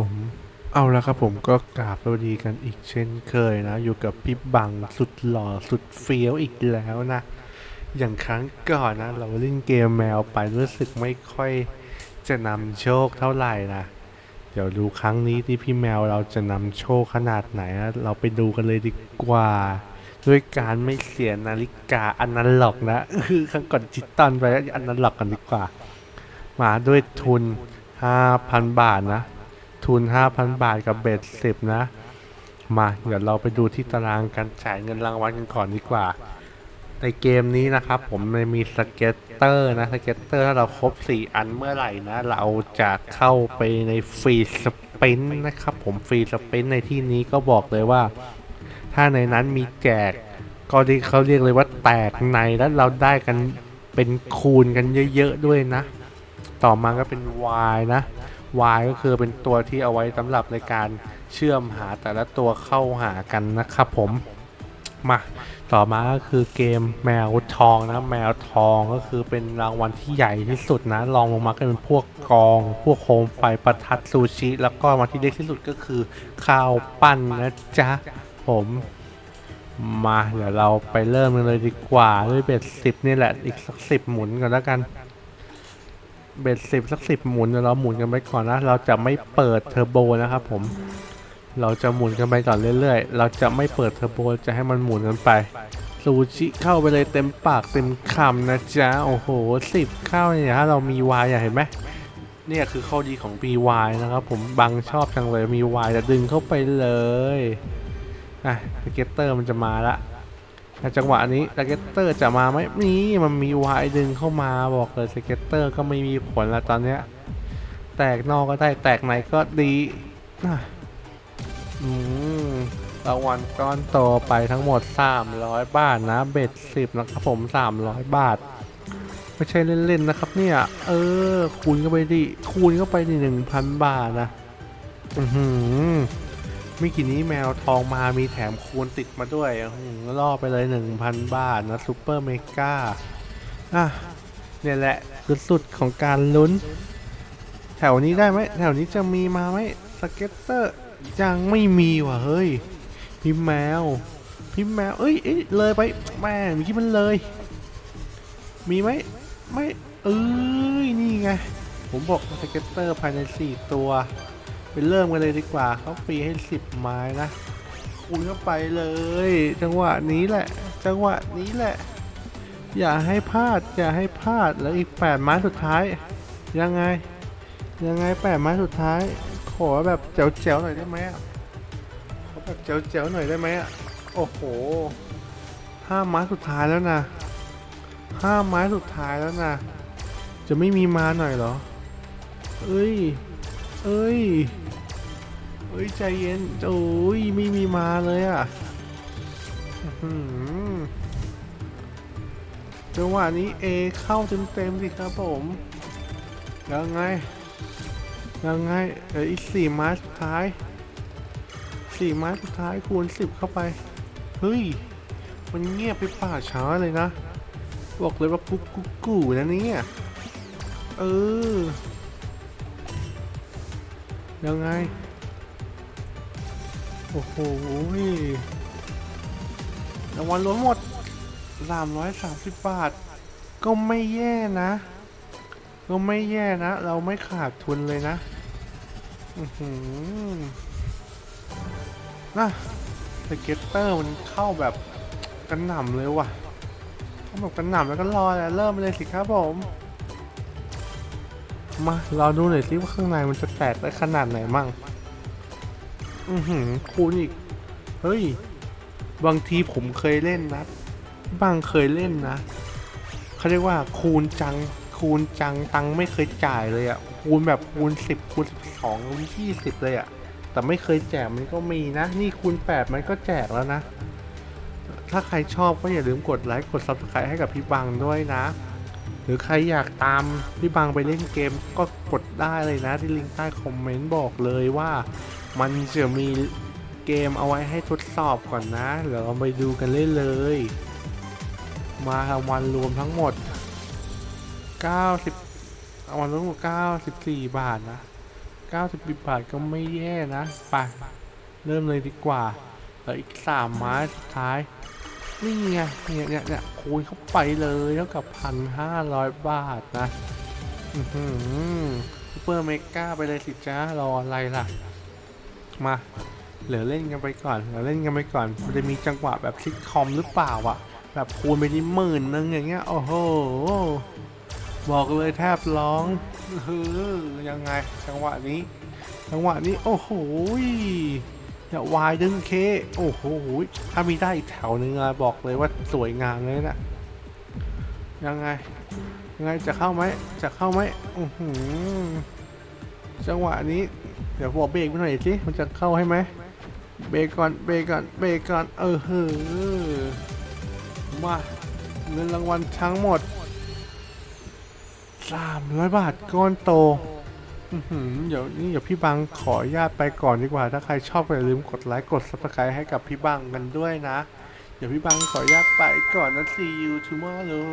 ผมเอาละครับผมก็กราบสวัสดีกันอีกเช่นเคยนะ อยู่กับพี่บังสุดหล่อสุดเฟี้ยวอีกแล้วนะ อย่างครั้งก่อนนะ เราเล่นเกมแมวไปรู้สึกไม่ค่อยจะนำโชคเท่าไหร่นะ เดี๋ยวดูครั้งนี้ที่พี่แมวเราจะนำโชคขนาดไหนนะเราไปดูกันเลยดีกว่า ด้วยการไม่เสียนาฬิกาอนาล็อกนะคือครั้งก่อนจิตตันไปอนาล็อกกันดีกว่า มาด้วยทุน 5,000 บาทนะ ทุน 5,000 บาทกับเบ็ดสิบนะ มาเดี๋ยวเราไปดูที่ตารางการจ่ายเงินรางวัลกันก่อนดีกว่า ในเกมนี้นะครับ ผมมันมีสเก็ตเตอร์นะสเก็ตเตอร์ถ้าเราครบ 4 อันเมื่อไหร่นะ เราจะเข้าไปในฟรีสปินนะครับ ผมฟรีสปินในที่นี้ก็บอกเลยว่า ถ้าในนั้นมีแจกก็ที่เขาเรียกเลยว่าแตกในแล้วเราได้กันเป็นคูณกันเยอะๆด้วยนะ ต่อมาก็เป็น Y นะ Y ก็คือเป็นตัวที่เอาไว้สำหรับในการเชื่อมหาแต่ละตัวเข้าหากันนะครับผมมาต่อมาก็คือเกมแมวทองนะแมวทองก็คือเป็นรางวัลที่ใหญ่ที่สุดนะรองลงมาก็เป็นพวกกอง พวกโคมไฟประทัดซูชิ แล้วก็มาที่เล็กที่สุดก็คือข้าวปั้นนะจ๊ะผมมาเดี๋ยวเราไปเริ่มกันเลยดีกว่าด้วยเบ็ดสิบนี่แหละอีกสักสิบหมุนก่อนแล้วกัน เบ็ดสิบสักสิบหมุนเดี๋ยวเราหมุนกันไปก่อนนะ เราจะไม่เปิดเทอร์โบนะครับผม เราจะหมุนกันไปก่อนเรื่อยๆ เราจะไม่เปิดเทอร์โบจะให้มันหมุนกันไป ซูชิเข้าไปเลยเต็มปากเต็มคำนะจ๊ะ โอ้โหสิบเข้าเนี่ยถ้าเรามีวายเห็นไหมเนี่ยคือข้อดีของ BY นะครับผมบังชอบจังเลยมีวายจะดึงเข้าไปเลยอะสเก็ตเตอร์มันจะมาละ จังหวะนี้สเก็ตเตอร์จะมาไหมนี่มันมีวายดึงเข้ามาบอกเลยสเก็ตเตอร์ก็ไม่มีผลแล้วตอนเนี้ยแตกนอกก็ได้แตกในก็ดีนะอืมรางวัลก้อนโตไปทั้งหมด 300 บาทนะเบ็ดสิบนะครับผม 300 บาท ไม่ใช่เล่นๆนะครับเนี่ย เออ คูณเข้าไปดิ คูณเข้าไปดิหนึ่งพันบาทนะ อือหือ เมื่อกี้นี้แมวทองมามีแถมคูณติดมาด้วยล่อไปเลย 1,000 บาทนะซูเปอร์เมกาอะเนี่ยแหละคือสุดของการลุ้น แถวนี้ได้ไหมแถวนี้จะมีมาไหมสเก็ตเตอร์ยังไม่มีว่ะเฮ้ย พี่แมว พี่แมว เอ้ยเอ้ยเลยไปแม่มื่อกี้มันเลย มีไหมไม่เอ้ยนี่ไง ผมบอกสเก็ตเตอร์ภายใน 4 ตัว ไปเริ่มกันเลยดีกว่าเขาฟรีให้สิบไม้นะคูณเข้าไปเลย จังหวะนี้แหละ จังหวะนี้แหละ อย่าให้พลาด อย่าให้พลาด แล้วอีกแปดไม้สุดท้าย ยังไง ยังไงแปดไม้สุดท้าย ขอแบบแจ๋วๆหน่อยได้ไหมอะขอแบบแจ๋วๆหน่อยได้ไหมอะโอ้โหห้าไม้สุดท้ายแล้วนะห้าไม้สุดท้ายแล้วนะ จะไม่มีมาหน่อยเหรอ เอ้ย เอ้ยเอ้ย ใจเย็น โอ้ยไม่มีมาเลยอะอื้อหือจังหวะนี้เอเข้าเต็มๆสิครับผม ยังไง ยังไงเดี๋ยวอีสี่ม้สุดท้าย สี่ม้สุดท้ายคูณสิบเข้าไป เฮ้ย มันเงียบไปป่าช้าเลยนะ บอกเลยว่ากุ๊กกุ๊กกูนะเนี่ย เออ ยังไง โอ้โหรางวัลรวมหมด 330 บาท ก็ไม่แย่นะ ก็ไม่แย่นะ เราไม่ขาดทุนเลยนะ อือหือนะสเก็ตเตอร์มันเข้าแบบกระหน่ำเลยว่ะเข้าแบบกระหน่ำแล้วก็รอแล้วเริ่มเลยสิครับผม มาเราดูหน่อยสิว่าข้างในมันจะแตกได้ขนาดไหนมั่ง อือหือคูณอีก เฮ้ย บางทีผมเคยเล่นนะ บางเคยเล่นนะ เขาเรียกว่าคูณจัง คูณจังตังไม่เคยจ่ายเลยอะคูณแบบคูณสิบคูณสิบสองคูณยี่สิบเลยอะแต่ไม่เคยแจกมันก็มีนะ นี่คูณแปดมันก็แจกแล้วนะ ถ้าใครชอบก็อย่าลืมกดไลค์ กด subscribe ให้กับพี่บังด้วยนะ รือใครอยากตามพี่บังไปเล่นเกมก็กดได้เลยนะที่ลิงก์ใต้คอมเมนต์บอกเลยว่ามันจะมีเกมเอาไว้ให้ทดสอบก่อนนะเดี๋ยวเราไปดูกันเลยเลยมารางวัลรวมทั้งหมด 90รางวัลรวมทั้งหมด94 บาทนะ 90 บาทก็ไม่แย่นะ ไป เริ่มเลยดีกว่าเหลืออีกสามไม้สุดท้าย นี่ไงเนี่ยเนี่ยเนี่ยคูณเข้าไปเลยเท่ากับพันห้าร้อยบาทนะอือหือซูเปอร์เมกาไปเลยสิจ้ารออะไรล่ะ มาเหลือเล่นกันไปก่อนเหลือเล่นกันไปก่อนมันจะมีจังหวะแบบซิทคอมหรือเปล่าอะแบบคูณไปที่หมื่นนึงอย่างเงี้ยโอ้โหบอกเลยแทบร้องเฮ้อยังไงจังหวะนี้ จังหวะนี้โอ้โห เนี่ยวายดึงเค โอ้โห ถ้ามีได้อีกแถวนึงอะบอกเลยว่าสวยงามเลยนะยังไง ยังไงจะเข้าไหม จะเข้าไหมอือหือจังหวะนี้ เดี๋ยวบอกเบรกไปหน่อยสิ มันจะเข้าให้ไหม เบรกก่อน เบรกก่อน เบรกก่อน เออเฮ้อมาเงินรางวัลทั้งหมด300บาทก้อนโต เดี๋ยวนี่เดี๋ยวพี่บังขออนุญาตไปก่อนดีกว่า ถ้าใครชอบก็อย่าลืมกดไลค์กด subscribe ให้กับพี่บังกันด้วยนะ เดี๋ยวพี่บังขออนุญาตไปก่อนนะ see you tomorrow